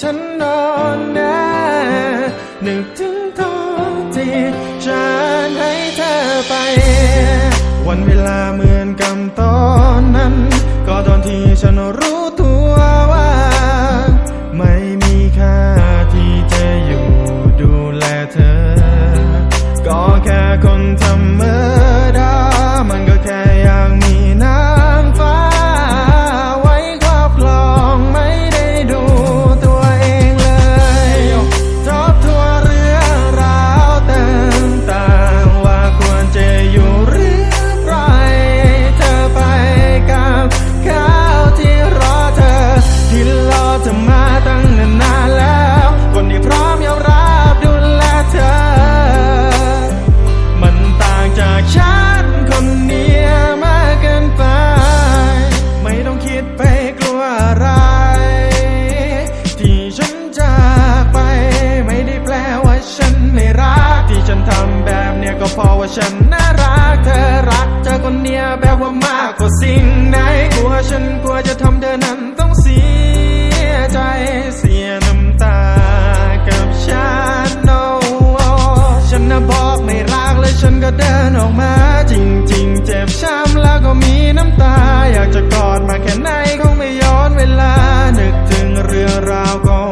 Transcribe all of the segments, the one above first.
ฉันนอนนะนึกถึงตอนที่ฉันให้เธอไป วันเวลาเหมือนกับตอนนั้น ก็ตอนที่ฉันรู้ตัวว่า ไม่มีค่าที่จะอยู่ดูแลเธอ ก็แค่คนทำเมื่อ ฉันก็เดินออกมาจริงๆ เจ็บช้ำแล้วก็มีน้ำตา อยากจะกอดมาแค่ไหนคงไม่ย้อนเวลา นึกถึงเรื่องราวก็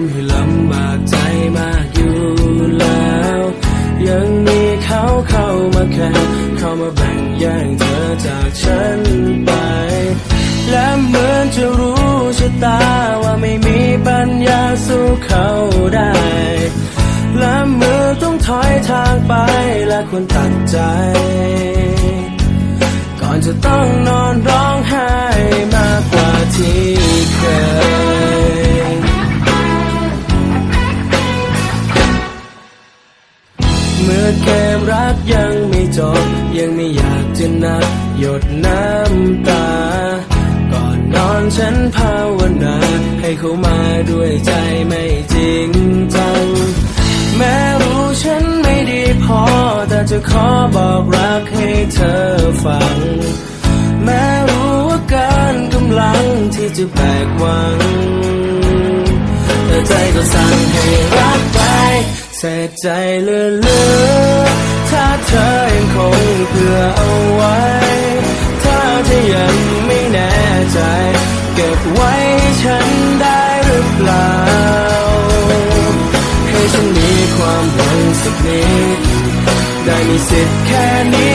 ำให้ลำบากใจมากอยู่แล้ว ยังมีเขาเข้ามาแค่เข้ามาแบ่งแย่งเธอจากฉันไป และเหมือนจะรู้ชะตาว่าไม่มีปัญญาสู้เขาได้ และเมื่อต้องถอยทางไปและควรตัดใจ ก่อนจะต้องนอนร้องไห้มากกว่าที่เคย เกมรักยังไม่จบ ยังไม่อยากจะนับหยดน้ำตา ก่อนนอนฉันภาวนา ให้เขามาด้วยใจไม่จริงจัง แม้รู้ฉันไม่ดีพอ แต่จะขอบอกรักให้เธอฟัง แม้รู้ว่าการกำลังที่จะแบกหวัง แต่ใจก็สั่งให้รัก ธอใจเลือเลือถ้าเธอยังคงเพื่อเอาไว้ ถ้าเธอยังไม่แน่ใจ เก็บไว้ฉันได้หรือเปล่า ให้ฉันมีความหวังสักนิดได้มีสิทธิ์แค่นี้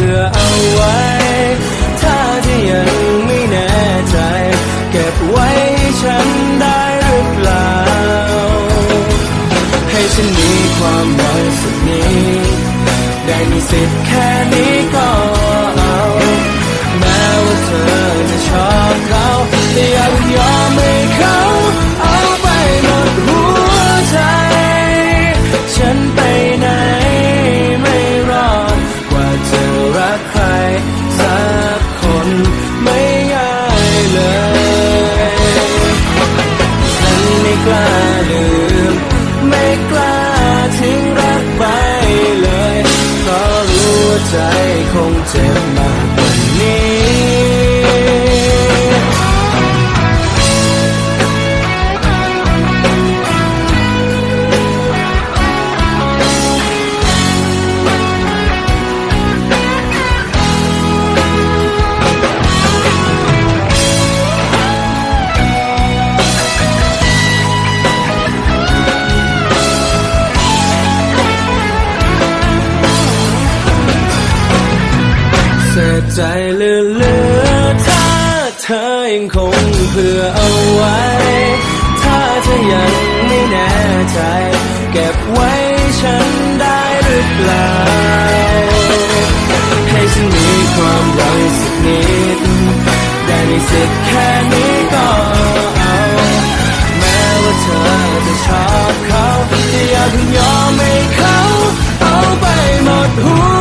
ความหวังสักนี้ ได้มีสิทธิ์แค่นี้ก็ ธอยังคงเผื่อเอาไว้ ถ้าเธอยังไม่แน่ใจ เก็บไว้ฉันได้หรือเปล่า ให้ฉันมีความหวังสักนิด ได้ในสิทธิ์แค่นี้ก็เอา แม้ว่าเธอจะชอบเขา แต่อย่าเพิ่งยอมให้เขา เอาไปหมดหัว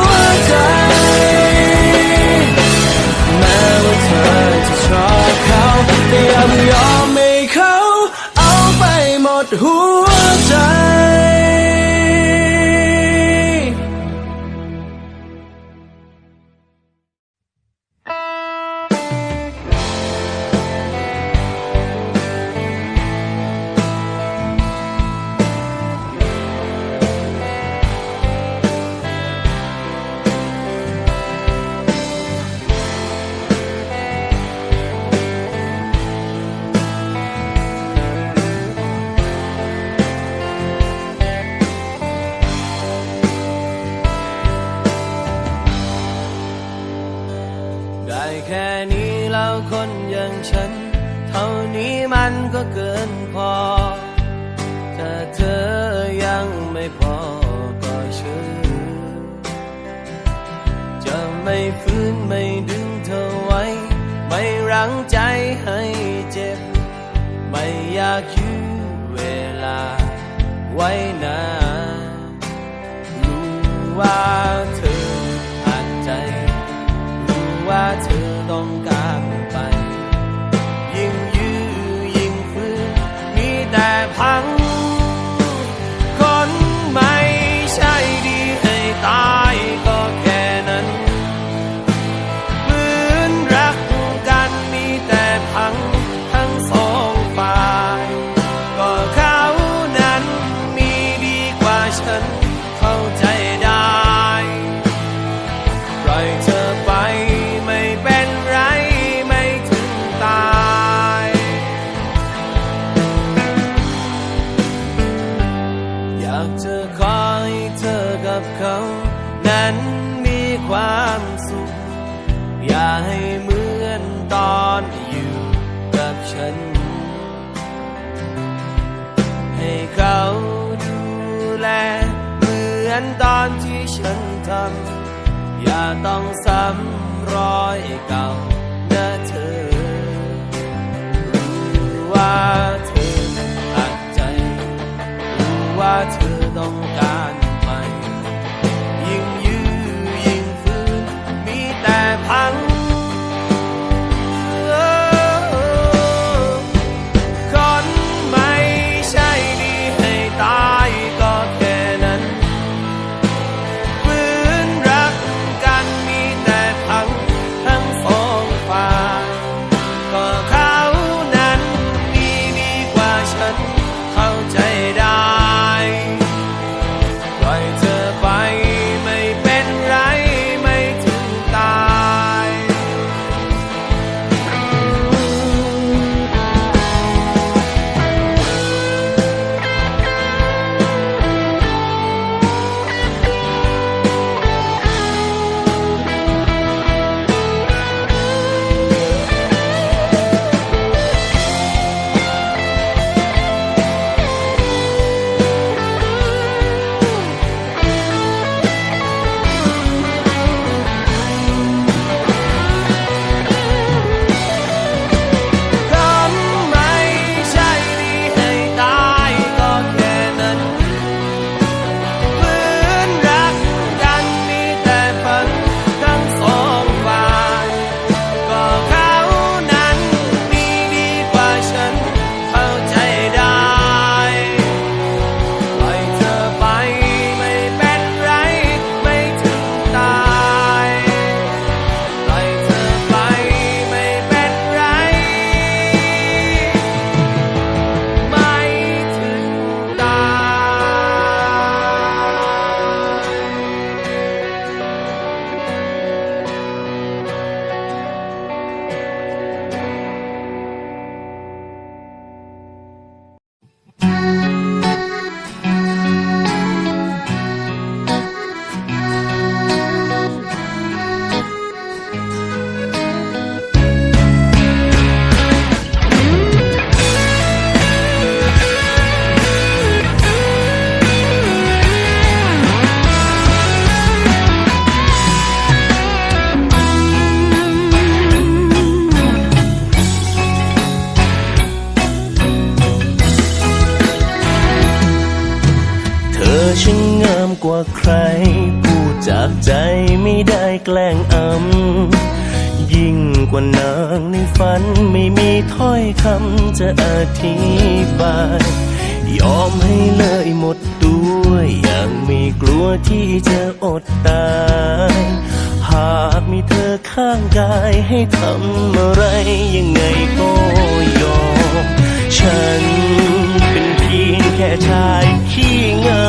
หม คนอย่างฉัน เท่านี้มันก็เกินพอ ถ้าเธอยังไม่พอก็เชื่อจะไม่ฟื้นไม่ดึงเธอไว้ ไม่รั้งใจให้เจ็บ ไม่อยากยื้อเวลาไว้นาน ต้องซ้ำรอยเก่า ไม่ได้แกล้งอำยิ่งกว่านางในฝันไม่มีถ้อยคำจะอธิบาย ยอมให้เลยหมดตัวอย่างไม่กลัวที่จะอดตายหากมีเธอข้างกายให้ทำอะไรยังไงก็ยอม ฉันเป็นเพียงแค่ชายขี้เหงา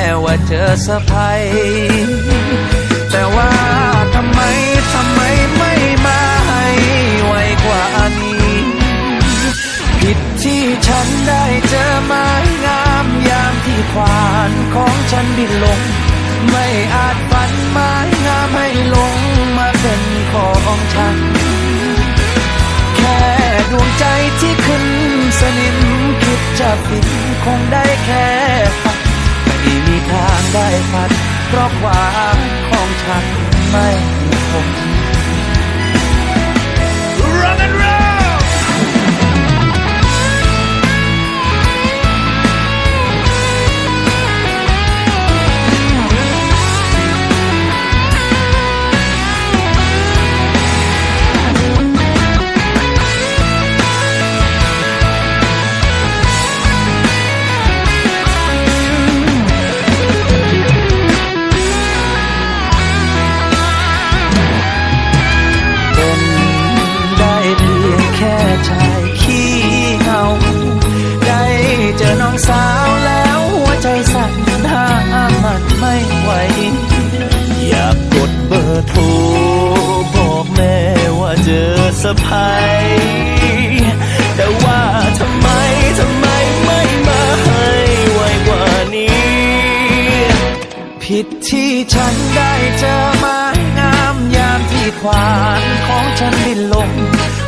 ว่าเจอสะพายแต่ว่าทำไมทำไมไม่มาให้ไวกว่านี้ ผิดที่ฉันได้เจอไม้งามยามที่ควานของฉันบินลง ไม่อาจฝันไม้งามให้ลงมาเป็นของฉัน แค่ดวงใจที่ขึ้นสนิมคิดจะฟินคงได้แค่ มีทางได้ฝันเพราะความของฉันไม่คง Rock and roll อยากกดเบอร์โทรบอกแม่ว่าเจอสะพายแต่ว่าทำไมทำไมไม่มาให้ไวกว่านี้ ผิดที่ฉันได้เจอมางามยามที่ควานของฉันดิ้นลง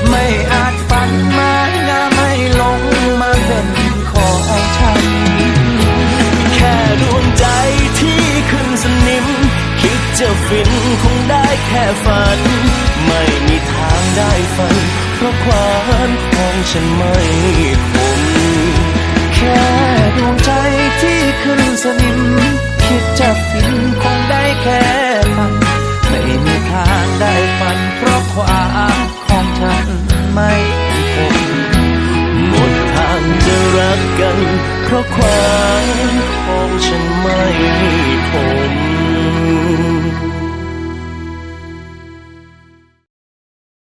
ไม่อาจฝันมางามไม่ลงมาเป็นของฉัน จะฟินคงได้แค่ฝัน ไม่มีทางได้ฝัน เพราะความของฉันไม่คมแค่ดวงใจที่ขึ้นสนิม คิดจะฟินคงได้แค่ฝัน ไม่มีทางได้ฝัน เพราะความของฉันไม่คมหมดทางจะรักกัน เพราะความของฉันไม่